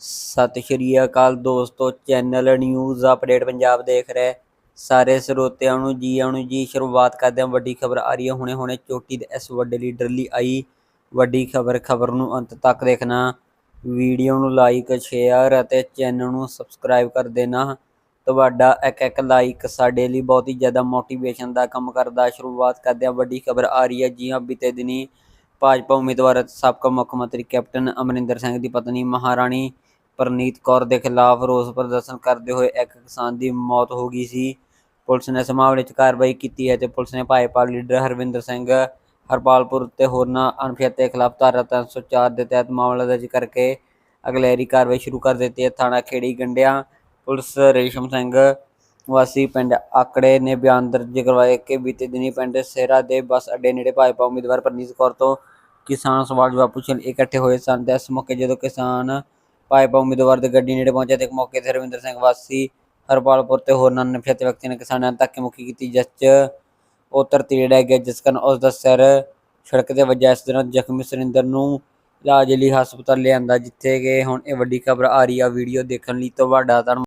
ਸਤਿ ਸ਼੍ਰੀ ਅਕਾਲ ਦੋਸਤੋ channel news update Punjab ਦੇਖ ਰਹੇ। ਸਾਰੇ ਸਰੋਤਿਆਂ ਨੂੰ ਜੀ ਆਇਆਂ ਨੂੰ ਜੀ, ਸ਼ੁਰੂਆਤ ਕਰਦੇ ਹਾਂ। ਵੱਡੀ ਖਬਰ ਆ ਰਹੀ ਹੈ। ਹੁਣੇ ਹੁਣੇ ਚੋਟੀ ਦੇ ਇਸ ਵੱਡੇ ਲੀਡਰ ਲਈ ਆਈ ਵੱਡੀ ਖਬਰ। ਖਬਰ ਨੂੰ ਅੰਤ ਤੱਕ ਦੇਖਣਾ। ਵੀਡੀਓ ਨੂੰ ਲਾਈਕ ਸ਼ੇਅਰ ਅਤੇ ਚੈਨਲ ਨੂੰ ਸਬਸਕ੍ਰਾਈਬ ਕਰ ਦੇਣਾ। ਤੁਹਾਡਾ ਇੱਕ ਇੱਕ ਲਾਈਕ ਸਾਡੇ ਲਈ ਬਹੁਤ ਹੀ ਜ਼ਿਆਦਾ ਮੋਟੀਵੇਸ਼ਨ ਦਾ ਕੰਮ ਕਰਦਾ। ਸ਼ੁਰੂਆਤ ਕਰਦੇ ਹਾਂ। ਵੱਡੀ ਖਬਰ ਆ ਰਹੀ ਹੈ ਜੀ ਹਾਂ, ਬੀਤੇ ਦਿਨੀ ਭਾਜਪਾ ਉਮੀਦਵਾਰ ਅਤੇ ਸਾਬਕਾ ਮੁੱਖ ਮੰਤਰੀ ਕੈਪਟਨ ਅਮਰਿੰਦਰ ਸਿੰਘ ਦੀ ਪਤਨੀ ਮਹਾਰਾਣੀ ਪਰਨੀਤ ਕੌਰ ਦੇ ਖਿਲਾਫ ਰੋਸ ਪ੍ਰਦਰਸ਼ਨ ਕਰਦੇ ਹੋਏ ਇੱਕ ਕਿਸਾਨ ਦੀ ਮੌਤ ਹੋ ਗਈ ਸੀ। ਪੁਲਿਸ ਨੇ ਇਸ ਮਾਮਲੇ 'ਚ ਕਾਰਵਾਈ ਕੀਤੀ ਹੈ ਤੇ ਪੁਲਿਸ ਨੇ ਭਾਜਪਾ ਲੀਡਰ ਹਰਵਿੰਦਰ ਸਿੰਘ ਹਰਪਾਲਪੁਰ ਤੇ ਹੋਰਨਾਂ ਅਣਪਛਾਤੇ ਖਿਲਾਫ ਧਾਰਾ 304 ਦੇ ਤਹਿਤ ਮਾਮਲਾ ਦਰਜ ਕਰਕੇ ਅਗਲੇਰੀ ਕਾਰਵਾਈ ਸ਼ੁਰੂ ਕਰ ਦਿੱਤੀ ਹੈ। ਥਾਣਾ ਖੇੜੀ ਗੰਡਿਆਂ ਪੁਲਿਸ ਰੇਸ਼ਮ ਸਿੰਘ ਵਾਸੀ ਪਿੰਡ ਆਕੜੇ ਨੇ ਬਿਆਨ ਦਰਜ ਕਰਵਾਏ ਕਿ ਬੀਤੇ ਦਿਨੀ ਪਿੰਡ ਸੇਰਾ ਦੇ ਬੱਸ ਅੱਡੇ ਨੇੜੇ ਭਾਜਪਾ ਉਮੀਦਵਾਰ ਪਰਨੀਤ ਕੌਰ ਤੋਂ ਕਿਸਾਨ ਸਵਾਲ ਜਵਾਬ ਪੁੱਛਣ ਇਕੱਠੇ ਹੋਏ ਸਨ। ਤੇ ਇਸ ਮੌਕੇ ਜਦੋਂ ਕਿਸਾਨ ਭਾਜਪਾ ਉਮੀਦਵਾਰ ਦੇ ਗੱਡੀ ਨੇੜੇ ਪਹੁੰਚੇ ਤੇ ਇੱਕ ਮੌਕੇ ਤੇ ਰਵਿੰਦਰ ਸਿੰਘ ਵਾਸੀ, ਹਰਪਾਲਪੁਰ ਤੇ ਹੋਰਨਾਂ ਨਫਿਆਤੇ ਵਿਅਕਤੀਆਂ ਨੇ ਕਿਸਾਨਾਂ ਨਾਲ ਧੱਕੇ ਮੁੱਕੀ ਕੀਤੀ। ਜਿਸ 'ਚ ਉਹ ਧਰਤੀ ਡਿੱਗ ਗਿਆ ਜਿਸ ਕਾਰਨ ਉਸ ਦਾ ਸਿਰ ਸੜਕ ਤੇ ਵੱਜਿਆ ਇਸ ਦੌਰਾਨ ਜ਼ਖਮੀ ਸੁਰਿੰਦਰ ਨੂੰ ਇਲਾਜ ਲਈ ਹਸਪਤਾਲ ਲਿਆਂਦਾ, ਜਿੱਥੇ ਕਿ ਹੁਣ ਇਹ ਵੱਡੀ ਖਬਰ ਆ ਰਹੀ ਆ ਵੀਡੀਓ ਦੇਖਣ ਲਈ। ਤੁਹਾਡਾ ਧੰਨਵਾਦ।